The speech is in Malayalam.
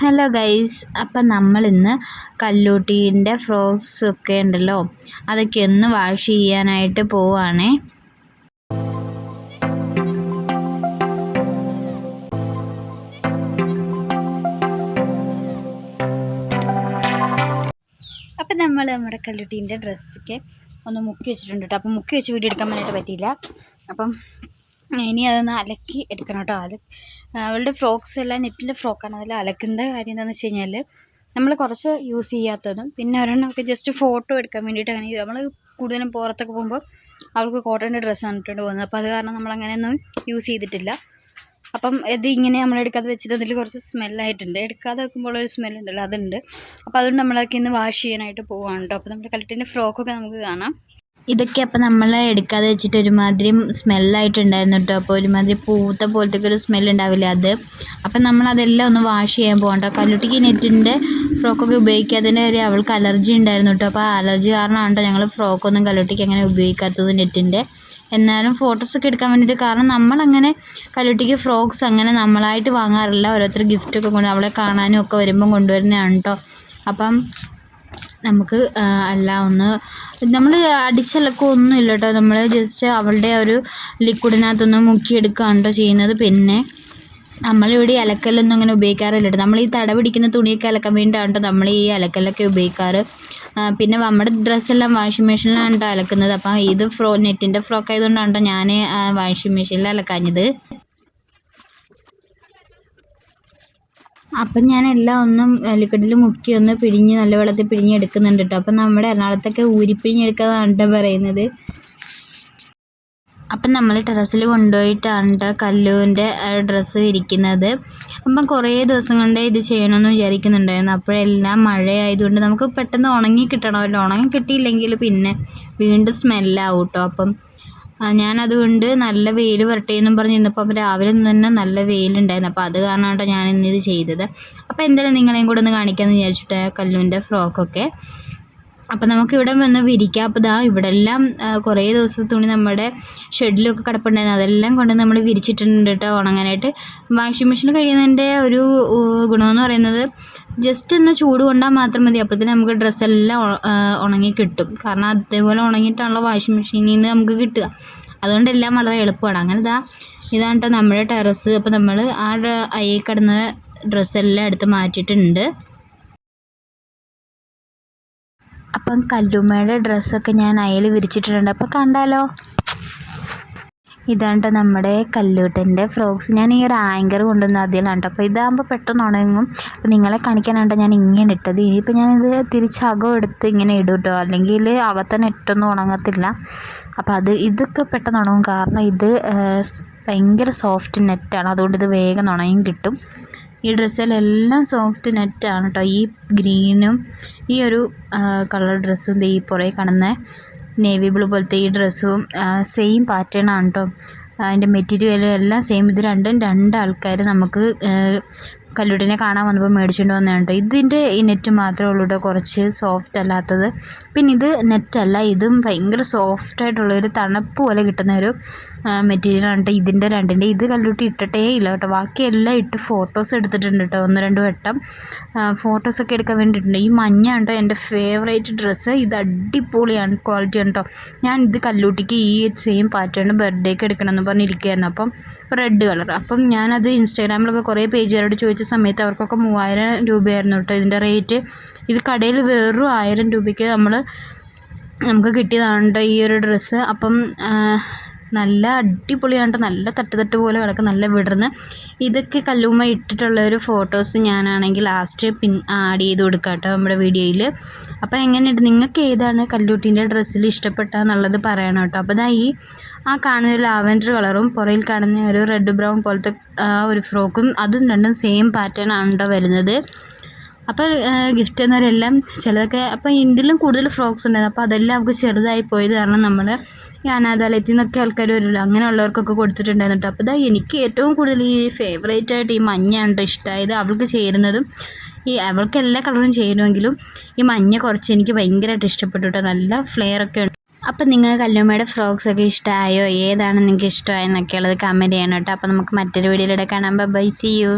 ഹലോ ഗൈസ് അപ്പം നമ്മളിന്ന് കല്ലൂട്ടീന്റെ ഫ്രോക്സ് ഒക്കെ ഉണ്ടല്ലോ അതൊക്കെ ഒന്ന് വാഷ് ചെയ്യാനായിട്ട് പോവാണേ. അപ്പം നമ്മൾ നമ്മുടെ കല്ലൂട്ടീന്റെ ഡ്രസ്സൊക്കെ ഒന്ന് മുക്കി വെച്ചിട്ടുണ്ട് കേട്ടോ അപ്പം മുക്കി വെച്ച് വീഡിയോ എടുക്കാൻ വേണ്ടിയിട്ട് പറ്റിയില്ല. അപ്പം ഇനി അതൊന്ന് അലക്കി എടുക്കണം കേട്ടോ. അല അവളുടെ ഫ്രോക്സ് എല്ലാം നെറ്റിന്റെ ഫ്രോക്കാണ്. അതിൽ അലക്കുന്ന കാര്യം എന്താണെന്ന് വെച്ച് കഴിഞ്ഞാൽ നമ്മൾ കുറച്ച് യൂസ് ചെയ്യാത്തതും പിന്നെ ഒരെണ്ണമൊക്കെ ജസ്റ്റ് ഫോട്ടോ എടുക്കാൻ വേണ്ടിയിട്ട് അങ്ങനെ നമ്മൾ കൂടുതലും പുറത്തൊക്കെ പോകുമ്പോൾ അവൾക്ക് കോട്ടന്റെ ഡ്രസ്സാണ് ഇട്ടുകൊണ്ട് പോകുന്നത്. അപ്പോൾ അത് കാരണം നമ്മൾ അങ്ങനെയൊന്നും യൂസ് ചെയ്തിട്ടില്ല. അപ്പം ഇത് ഇങ്ങനെ നമ്മൾ എടുക്കാതെ വെച്ചിട്ട് അതിൽ കുറച്ച് സ്മെല്ലായിട്ടുണ്ട് എടുക്കാതെ വെക്കുമ്പോൾ ഒരു സ്മെല്ലുണ്ടല്ലോ അതുണ്ട്. അപ്പോൾ അതുകൊണ്ട് നമ്മളൊക്കെ ഇന്ന് വാഷ് ചെയ്യാനായിട്ട് പോവാണ് കേട്ടോ. അപ്പോൾ നമ്മുടെ കളിട്ടിന്റെ ഫ്രോക്കൊക്കെ നമുക്ക് കാണാം. ഇതൊക്കെ അപ്പം നമ്മൾ എടുക്കാതെ വെച്ചിട്ട് ഒരുമാതിരി സ്മെല്ലായിട്ടുണ്ടായിരുന്നു കേട്ടോ അപ്പോൾ ഒരുമാതിരി പൂത്ത പോലത്തെ ഒരു സ്മെൽ ഉണ്ടാവില്ല അത്? അപ്പം നമ്മൾ അതെല്ലാം ഒന്ന് വാഷ് ചെയ്യാൻ പോകണ്ട കല്ലുട്ടിക്ക് നെറ്റിന്റെ ഫ്രോക്കൊക്കെ ഉപയോഗിക്കാത്തതിന്റെ കാര്യം അവൾക്ക് അലർജി ഉണ്ടായിരുന്നു കേട്ടോ അപ്പോൾ ആ അലർജി കാരണമാണ് കേട്ടോ ഞങ്ങൾ ഫ്രോക്കൊന്നും കല്ലുട്ടിക്ക് അങ്ങനെ ഉപയോഗിക്കാത്തത് നെറ്റിന്റെ എന്നാലും ഫോട്ടോസൊക്കെ എടുക്കാൻ വേണ്ടിയിട്ട് കാരണം നമ്മളങ്ങനെ കല്ലുട്ടിക്ക് ഫ്രോക്സ് അങ്ങനെ നമ്മളായിട്ട് വാങ്ങാറില്ല. ഓരോരുത്തർ ഗിഫ്റ്റൊക്കെ കൊണ്ട് അവളെ കാണാനും ഒക്കെ വരുമ്പം കൊണ്ടുവരുന്നതാണ് കേട്ടോ അപ്പം നമുക്ക് അല്ല ഒന്ന് നമ്മൾ അടിച്ചലക്കുക ഇല്ല കേട്ടോ നമ്മൾ ജസ്റ്റ് അവളുടെ ഒരു ലിക്വിഡിനകത്തൊന്ന് മുക്കിയെടുക്കുകയാണ് ചെയ്യുന്നത്. പിന്നെ നമ്മളിവിടെ അലക്കലൊന്നും അങ്ങനെ ഉപയോഗിക്കാറില്ല കേട്ടോ നമ്മൾ ഈ തട പിടിക്കുന്ന തുണിയൊക്കെ അലക്കാൻ വേണ്ടിയിട്ടാണ് നമ്മൾ ഈ അലക്കലൊക്കെ ഉപയോഗിക്കാറ്. പിന്നെ നമ്മുടെ ഡ്രസ്സെല്ലാം വാഷിംഗ് മെഷീനിലാണ് കേട്ടോ അലക്കുന്നത്. അപ്പം ഇത് ഫ്രോ നെറ്റിന്റെ ഫ്രോക്ക് ആയതുകൊണ്ടാണ് കേട്ടോ ഞാൻ വാഷിംഗ് മെഷീനിൽ അലക്കാഞ്ഞത് അപ്പം ഞാൻ എല്ലാം ഒന്നും ലിക്വിഡിൽ മുക്കി ഒന്ന് പിഴിഞ്ഞ് നല്ല വെള്ളത്തിൽ പിഴിഞ്ഞ് എടുക്കുന്നുണ്ട് കേട്ടോ അപ്പം നമ്മുടെ എറണാകുളത്തൊക്കെ ഊരിപ്പിഴിഞ്ഞെടുക്കാന്നാണ് കേട്ടോ പറയുന്നത്. അപ്പം നമ്മൾ ടെറസിൽ കൊണ്ടുപോയിട്ടാണ് കല്ലുവിന്റെ ഡ്രസ്സ് വിരിക്കുന്നത്. അപ്പം കുറേ ദിവസം കൊണ്ട് ഇത് ചെയ്യണമെന്ന് വിചാരിക്കുന്നുണ്ടായിരുന്നു. അപ്പോഴെല്ലാം മഴയായതുകൊണ്ട് നമുക്ക് പെട്ടെന്ന് ഉണങ്ങി കിട്ടണമല്ലോ. ഉണങ്ങി കിട്ടിയില്ലെങ്കിൽ പിന്നെ വീണ്ടും സ്മെല്ലാവും കേട്ടോ അപ്പം ഞാനതുകൊണ്ട് നല്ല വെയിൽ വരട്ടെ എന്നും പറഞ്ഞ് നിന്നപ്പോൾ അപ്പം രാവിലെ തന്നെ നല്ല വെയിലുണ്ടായിരുന്നു. അപ്പോൾ അത് കാരണമാണ് ഞാൻ ഇന്നിത് ചെയ്തത്. അപ്പോൾ എന്തായാലും നിങ്ങളെയും കൂടെ ഒന്ന് കാണിക്കാമെന്ന് വിചാരിച്ചിട്ട് കല്ലുവിന്റെ ഫ്രോക്കൊക്കെ. അപ്പം നമുക്ക് ഇവിടെ വന്ന് വിരിക്കാം. അപ്പോൾ ഇതാ ഇവിടെ എല്ലാം കുറേ ദിവസത്തെ തുണി നമ്മുടെ ഷെഡിലൊക്കെ കിടപ്പുണ്ടായിരുന്നു. അതെല്ലാം കൊണ്ട് നമ്മൾ വിരിച്ചിട്ടുണ്ട് കേട്ടോ ഉണങ്ങാനായിട്ട്. വാഷിംഗ് മെഷീൻ കഴിയുന്നതിന്റെ ഒരു ഗുണമെന്ന് പറയുന്നത് ജസ്റ്റ് ഒന്ന് ചൂട് കൊണ്ടാൽ മാത്രം മതി. അപ്പോഴത്തേന് നമുക്ക് ഡ്രസ്സെല്ലാം ഉണങ്ങി കിട്ടും. കാരണം അതേപോലെ ഉണങ്ങിയിട്ടാണല്ലോ വാഷിംഗ് മെഷീനിൽ നിന്ന് നമുക്ക് കിട്ടുക. അതുകൊണ്ട് എല്ലാം വളരെ എളുപ്പമാണ്. അങ്ങനെ ഇതാ ഇതാണ് കേട്ടോ നമ്മുടെ ടെറസ്. അപ്പോൾ നമ്മൾ ആ അയ്യ കിടന്ന ഡ്രസ്സെല്ലാം എടുത്ത് മാറ്റിയിട്ടുണ്ട്. അപ്പം കല്ലുമ്മയുടെ ഡ്രസ്സൊക്കെ ഞാൻ അയൽ വിരിച്ചിട്ടുണ്ട് അപ്പോൾ കണ്ടാലോ? ഇതാണ് നമ്മുടെ കല്ലൂട്ടന്റെ ഫ്രോക്സ്. ഞാൻ ഈ ഒരു ആങ്കർ കൊണ്ടുവന്ന അതിലാണ് അപ്പോൾ ഇതാകുമ്പോൾ പെട്ടെന്ന് ഉണങ്ങും. അപ്പോൾ നിങ്ങളെ കാണിക്കാനാണ് ഞാൻ ഇങ്ങനെ ഇട്ടത്. ഇനിയിപ്പോൾ ഞാനിത് തിരിച്ച് അകം എടുത്ത് ഇങ്ങനെ ഇടും കേട്ടോ അല്ലെങ്കിൽ അകത്തന്നെ ഇട്ടൊന്നും ഉണങ്ങത്തില്ല. അപ്പോൾ അത് ഇതൊക്കെ പെട്ടെന്ന് ഉണങ്ങും. കാരണം ഇത് ഭയങ്കര സോഫ്റ്റ് നെറ്റാണ്. അതുകൊണ്ട് ഇത് വേഗം ഉണങ്ങി കിട്ടും. ഈ ഡ്രസ്സിലെല്ലാം സോഫ്റ്റ് നെറ്റാണ് കേട്ടോ ഈ ഗ്രീനും ഈ ഒരു കളർ ഡ്രസ്സും ഈ പുറകെ കാണുന്ന നേവി ബ്ലൂ പോലത്തെ ഈ ഡ്രസ്സും സെയിം പാറ്റേൺ ആണ് കേട്ടോ അതിന്റെ മെറ്റീരിയലും എല്ലാം സെയിം. ഇത് രണ്ടും രണ്ട് ആൾക്കാർ നമുക്ക് കല്ലൂട്ടിനെ കാണാൻ വന്നപ്പോൾ മേടിച്ചുകൊണ്ട് വന്നതാണ് ഇതിന്റെ ഈ നെറ്റ് മാത്രമേ ഉള്ളൂ കേട്ടോ കുറച്ച് സോഫ്റ്റ് അല്ലാത്തത്. പിന്നെ ഇത് നെറ്റല്ല ഇതും ഭയങ്കര സോഫ്റ്റ് ആയിട്ടുള്ള ഒരു തണുപ്പ് പോലെ കിട്ടുന്ന ഒരു മെറ്റീരിയലാണ് കേട്ടോ ഇതിന്റെ രണ്ടിന്റെ ഇത് കല്ലൂട്ടി ഇട്ടിട്ടേ ഇല്ല കേട്ടോ ബാക്കി എല്ലാം ഇട്ട് ഫോട്ടോസ് എടുത്തിട്ടുണ്ട് കേട്ടോ ഒന്ന് രണ്ട് വട്ടം. ഫോട്ടോസൊക്കെ എടുക്കാൻ വേണ്ടിയിട്ടുണ്ട്. ഈ മഞ്ഞ കേട്ടോ എന്റെ ഫേവറേറ്റ് ഡ്രസ്സ് ഇത് അടിപൊളിയാണ് ക്വാളിറ്റി കേട്ടോ ഞാൻ ഇത് കല്ലൂട്ടിക്ക് ഈ സെയിം പാറ്റേൺ ബർത്ത്ഡേക്ക് എടുക്കണമെന്ന് പറഞ്ഞിരിക്കുകയായിരുന്നു. അപ്പം റെഡ് കളർ അപ്പം ഞാനത് ഇൻസ്റ്റാഗ്രാമിലൊക്കെ കുറേ പേജുകാരോട് ചോദിച്ചു ചോദിച്ച സമയത്ത് അവർക്കൊക്കെ മൂവായിരം രൂപയായിരുന്നു കേട്ടോ ഇതിന്റെ റേറ്റ്. ഇത് കടയിൽ വെറും ആയിരം രൂപയ്ക്ക് നമ്മൾ നമുക്ക് കിട്ടിയതാണ് കേട്ടോ ഈ ഒരു ഡ്രസ്സ്. അപ്പം നല്ല അടിപൊളിയായിട്ട് നല്ല തട്ട് തട്ട് പോലെ കിടക്കും നല്ല വിടർന്ന്. ഇതൊക്കെ കല്ലുമ്മ ഇട്ടിട്ടുള്ള ഒരു ഫോട്ടോസ് ഞാനാണെങ്കിൽ ലാസ്റ്റ് പിൻ ആഡ് ചെയ്ത് കൊടുക്കാം കേട്ടോ നമ്മുടെ വീഡിയോയിൽ അപ്പോൾ എങ്ങനെയുണ്ട്? നിങ്ങൾക്ക് ഏതാണ് കല്ലൂട്ടീന്റെ ഡ്രസ്സിൽ ഇഷ്ടപ്പെട്ടതെന്നുള്ളത് പറയണം കേട്ടോ. അപ്പോൾ ഇതാ ഈ ആ കാണുന്ന ഒരു ലാവൻഡർ കളറും പുറയിൽ കാണുന്ന ഒരു റെഡ് ബ്രൗൺ പോലത്തെ ഒരു ഫ്രോക്കും അതും രണ്ടും സെയിം പാറ്റേൺ ആണ് വരുന്നത്. അപ്പോൾ ഗിഫ്റ്റ് എന്നവരെല്ലാം ചിലതൊക്കെ അപ്പോൾ ഇതിലും കൂടുതൽ ഫ്രോക്സ് ഉണ്ടായിരുന്നു. അപ്പോൾ അതെല്ലാം അവർക്ക് ചെറുതായി പോയത് കാരണം നമ്മൾ ഈ അനാഥാലയത്തിൽ നിന്നൊക്കെ ആൾക്കാർ വരുമല്ലോ അങ്ങനെയുള്ളവർക്കൊക്കെ കൊടുത്തിട്ടുണ്ടായിരുന്നു കേട്ടോ അപ്പോൾ ഇതാ എനിക്ക് ഏറ്റവും കൂടുതൽ ഈ ഫേവറേറ്റ് ആയിട്ട് ഈ മഞ്ഞയാണ് കേട്ടോ ഇഷ്ടമായത് അവൾക്ക് ചേരുന്നതും ഈ അവൾക്ക് എല്ലാ കളറും ചേരുമെങ്കിലും ഈ മഞ്ഞ കുറച്ച് എനിക്ക് ഭയങ്കരമായിട്ട് ഇഷ്ടപ്പെട്ടു കേട്ടോ നല്ല ഫ്ലെയർ ഒക്കെ ഉണ്ട്. അപ്പം നിങ്ങൾ കല്ലുമ്മയുടെ ഫ്രോക്സ് ഒക്കെ ഇഷ്ടമായോ ഏതാണ് നിങ്ങൾക്ക് ഇഷ്ടമായെന്നൊക്കെയുള്ളത് കമന്റ് ചെയ്യണം കേട്ടോ. അപ്പോൾ നമുക്ക് മറ്റൊരു വീഡിയോയിലൂടെ കാണാം. By C U